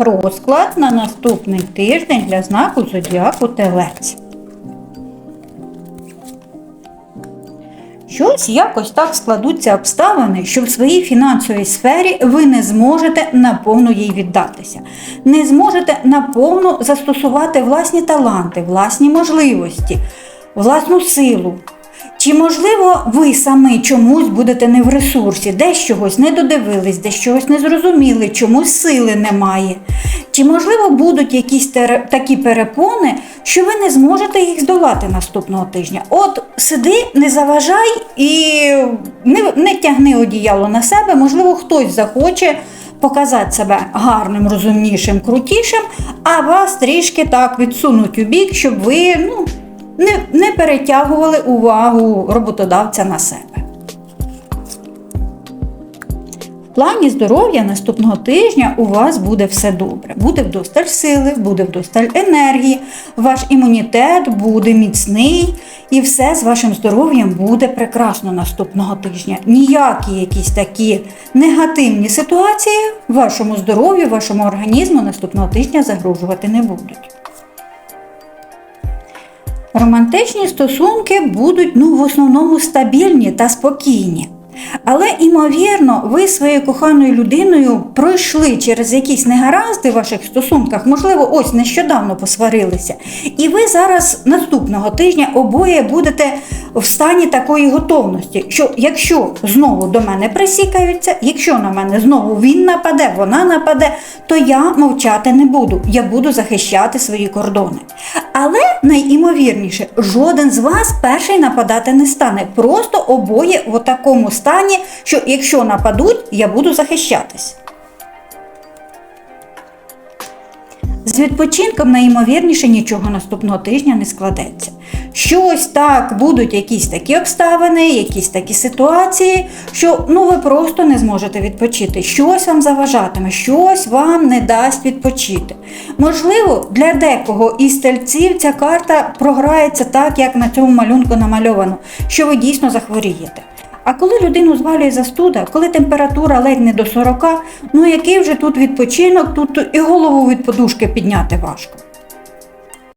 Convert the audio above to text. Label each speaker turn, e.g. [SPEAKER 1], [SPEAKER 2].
[SPEAKER 1] Розклад на наступний тиждень для знаку Зодіаку Телець. Щось якось так складуться обставини, що в своїй фінансовій сфері ви не зможете наповну їй віддатися, не зможете наповну застосувати власні таланти, власні можливості, власну силу. Чи можливо ви самі чомусь будете не в ресурсі, десь чогось не додивились, десь чогось не зрозуміли, чомусь сили немає? Чи можливо будуть якісь такі перепони, що ви не зможете їх здолати наступного тижня? От сиди, не заважай і не, не тягни одіяло на себе, можливо, хтось захоче показати себе гарним, розумнішим, крутішим, а вас трішки так відсунуть у бік, щоб ви ну, не, не перетягували увагу роботодавця на себе. В плані здоров'я наступного тижня у вас буде все добре. Буде вдосталь сили, буде вдосталь енергії, ваш імунітет буде міцний і все з вашим здоров'ям буде прекрасно наступного тижня. Ніякі якісь такі негативні ситуації вашому здоров'ю, вашому організму наступного тижня загрожувати не будуть. Романтичні стосунки будуть ну, в основному стабільні та спокійні. Але, імовірно, ви своєю коханою людиною пройшли через якісь негаразди в ваших стосунках, можливо, ось нещодавно посварилися. І ви зараз наступного тижня обоє будете в стані такої готовності, що якщо знову до мене присікаються, якщо на мене знову він нападе, вона нападе, то я мовчати не буду. Я буду захищати свої кордони. Але найімовірніше, жоден з вас перший нападати не стане. Просто обоє в такому стані, що якщо нападуть, я буду захищатись. З відпочинком найімовірніше нічого наступного тижня не складеться. Щось так будуть якісь такі обставини, якісь такі ситуації, що ну ви просто не зможете відпочити. Щось вам заважатиме, щось вам не дасть відпочити. Можливо, для декого із тельців ця карта програється так, як на цьому малюнку намальовано, що ви дійсно захворієте. А коли людину звалює застуда, коли температура ледь не до 40, ну який вже тут відпочинок, тут і голову від подушки підняти важко.